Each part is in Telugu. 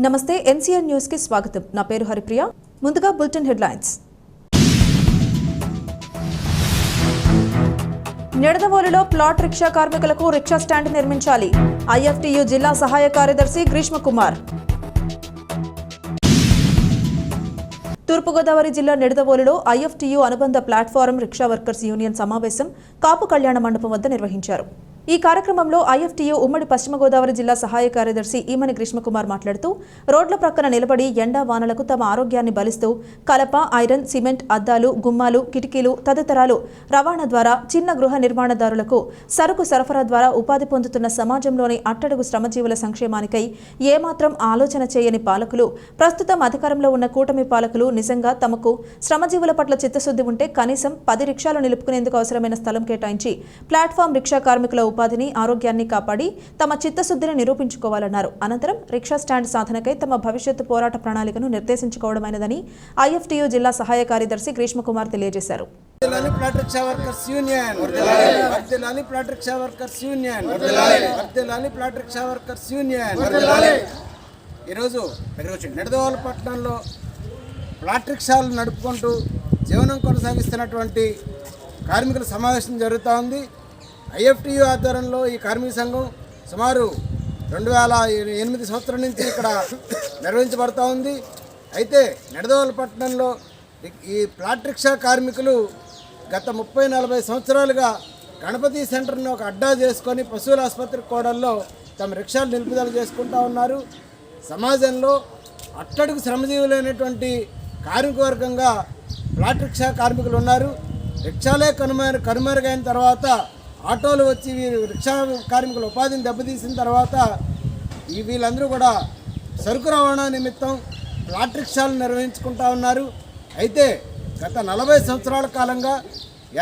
నమస్తే ఎన్సీఆర్ న్యూస్కి స్వాగతం. నా పేరు హరిప్రియ. ముందుగా బులెటిన్ హెడ్లైన్స్. నిడదవోలులో ప్లాట్ రిక్షా కార్మికులకు రిక్షా స్టాండ్ నిర్మించాలి. ఐఎఫ్టియు జిల్లా సహాయ కార్యదర్శి గ్రీష్మ కుమార్ తూర్పుగోదావరి జిల్లా నిడదవోలులో ఐఎఫ్టియు అనుబంధ ప్లాట్ఫారం రిక్షా వర్కర్స్ యూనియన్ సమావేశం కాపు కళ్యాణ మండపం వద్ద నిర్వహించారు. ఈ కార్యక్రమంలో ఐఎఫ్టీయూ ఉమ్మడి పశ్చిమ గోదావరి జిల్లా సహాయ కార్యదర్శి ఈమని కృష్ణకుమార్ మాట్లాడుతూ రోడ్ల ప్రక్కన నిలబడి ఎండా వానలకు తమ ఆరోగ్యాన్ని బలిస్తూ కలప ఐరన్ సిమెంట్ అద్దాలు గుమ్మాలు కిటికీలు తదితరాలు రవాణా ద్వారా చిన్న గృహ నిర్మాణదారులకు సరుకు సరఫరా ద్వారా ఉపాధి పొందుతున్న సమాజంలోని అట్టడుగు శ్రమజీవుల సంక్షేమానికై ఏమాత్రం ఆలోచన చేయని పాలకులు ప్రస్తుతం అధికారంలో ఉన్న కూటమి పాలకులు నిజంగా తమకు శ్రమజీవుల పట్ల చిత్తశుద్ధి ఉంటే కనీసం పది రిక్షాలు నిలుపుకునేందుకు అవసరమైన స్థలం కేటాయించి ప్లాట్ఫామ్ రిక్షా కార్మికుల ఉపాధిని ఆరోగ్యాన్ని కాపాడి తమ చిత్తశుద్ధిని నిరూపించుకోవాలన్నారు. అనంతరం రిక్షా స్టాండ్ సాధనకై తమ భవిష్యత్తు పోరాట ప్రణాళికను నిర్దేశించుకోవడమైనదని ఐఎఫ్టియు జిల్లా సహాయ కార్యదర్శి గ్రీష్మకుమార్ తెలియజేశారు. ఈరోజు దగ్గర వచ్చి నిడదవోలు పట్టణంలో ప్లాట్ రిక్షాలు నడుపుకుంటూ జీవనం కొనసాగిస్తున్నటువంటి కార్మికుల సమావేశం జరుగుతూ ఉంది. ఐఎఫ్టియు ఆధ్వర్యంలో ఈ కార్మిక సంఘం సుమారు రెండు వేల ఎనిమిది సంవత్సరం నుంచి ఇక్కడ నిర్వహించబడతా ఉంది. అయితే నిడదవలపట్నంలో ఈ ప్లాట్ రిక్షా కార్మికులు గత ముప్పై నలభై సంవత్సరాలుగా గణపతి సెంటర్ను ఒక అడ్డా చేసుకొని పశువుల ఆసుపత్రి కోడల్లో తమ రిక్షాలు నిలుపుదల చేసుకుంటా ఉన్నారు. సమాజంలో అట్టడుగు శ్రమజీవులైనటువంటి కార్మిక వర్గంగా ప్లాట్ రిక్షా కార్మికులు ఉన్నారు. రిక్షాలే కనుమరు కనుమరుగైన తర్వాత ఆటోలు వచ్చి వీరు రిక్షా కార్మికుల ఉపాధిని దెబ్బతీసిన తర్వాత ఈ వీళ్ళందరూ కూడా సరుకు రవాణా నిమిత్తం ప్లాట్ రిక్షాలు నిర్వహించుకుంటా ఉన్నారు. అయితే గత నలభై సంవత్సరాల కాలంగా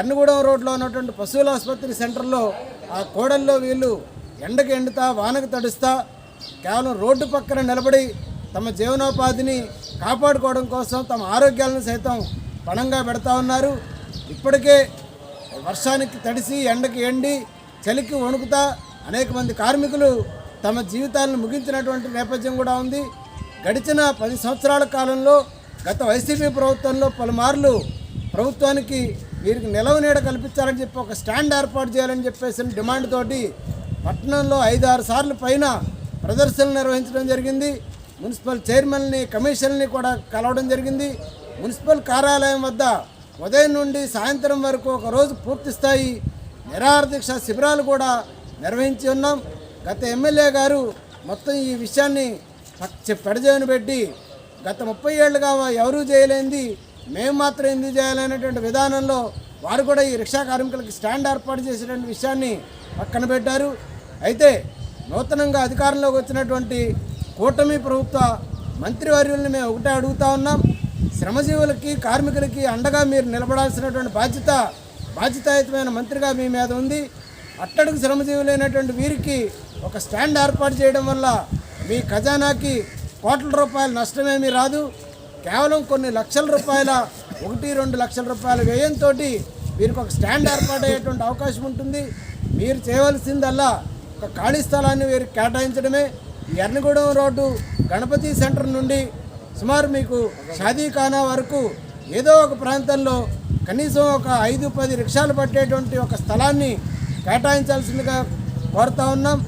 ఎన్నగూడెం రోడ్లో ఉన్నటువంటి పశువుల ఆసుపత్రి సెంటర్లో ఆ కోడల్లో వీళ్ళు ఎండకు ఎండుతా వానకు తడుస్తా కేవలం రోడ్డు పక్కన నిలబడి తమ జీవనోపాధిని కాపాడుకోవడం కోసం తమ ఆరోగ్యాలను సైతం పణంగా పెడతా ఉన్నారు. ఇప్పటికే వర్షానికి తడిసి ఎండకి ఎండి చలికి వణుకుతా అనేక మంది కార్మికులు తమ జీవితాలను ముగించినటువంటి నేపథ్యం కూడా ఉంది. గడిచిన పది సంవత్సరాల కాలంలో గత వైసీపీ ప్రభుత్వంలో పలుమార్లు ప్రభుత్వానికి వీరికి నిలవ నీడ కల్పించాలని చెప్పి ఒక స్టాండ్ ఏర్పాటు చేయాలని చెప్పేసి డిమాండ్ తోటి పట్టణంలో ఐదు ఆరు సార్లు పైన ప్రదర్శనలు నిర్వహించడం జరిగింది. మున్సిపల్ చైర్మన్ని కమిషన్ని కూడా కలవడం జరిగింది. మున్సిపల్ కార్యాలయం వద్ద ఉదయం నుండి సాయంత్రం వరకు ఒకరోజు పూర్తి స్థాయి నిరాహార శిబిరాలు కూడా నిర్వహించి ఉన్నాం. గత ఎమ్మెల్యే గారు మొత్తం ఈ విషయాన్ని పచ్చ పెడజేవని పెట్టి గత ముప్పై ఏళ్ళుగా ఎవరూ చేయలేంది మేము మాత్రం ఎందుకు చేయాలనేటువంటి విధానంలో వారు కూడా ఈ రిక్షా కార్మికులకి స్టాండ్ ఏర్పాటు చేసేటువంటి విషయాన్ని పక్కన పెట్టారు. అయితే నూతనంగా అధికారంలోకి వచ్చినటువంటి కూటమి ప్రభుత్వ మంత్రివర్యుల్ని మేము ఒకటే అడుగుతా ఉన్నాం. శ్రమజీవులకి కార్మికులకి అండగా మీరు నిలబడాల్సినటువంటి బాధ్యత బాధ్యతాయుతమైన మంత్రిగా మీ మీద ఉంది. అట్టడుగు శ్రమజీవులైనటువంటి వీరికి ఒక స్టాండ్ ఏర్పాటు చేయడం వల్ల మీ ఖజానాకి కోట్ల రూపాయల నష్టమేమీ రాదు. కేవలం కొన్ని లక్షల రూపాయల ఒకటి రెండు లక్షల రూపాయల వ్యయంతో వీరికి ఒక స్టాండ్ ఏర్పాటు అయ్యేటువంటి అవకాశం ఉంటుంది. మీరు చేయవలసిందల్లా ఒక ఖాళీ స్థలాన్ని వీరికి కేటాయించడమే. ఎర్నగూడెం రోడ్డు గణపతి సెంటర్ నుండి సుమారు మీకు షాదీఖానా వరకు ఏదో ఒక ప్రాంతంలో కనీసం ఒక ఐదు పది రిక్షాలు పట్టేటువంటి ఒక స్థలాన్ని కేటాయించాల్సిందిగా కోరుతా ఉన్నాం.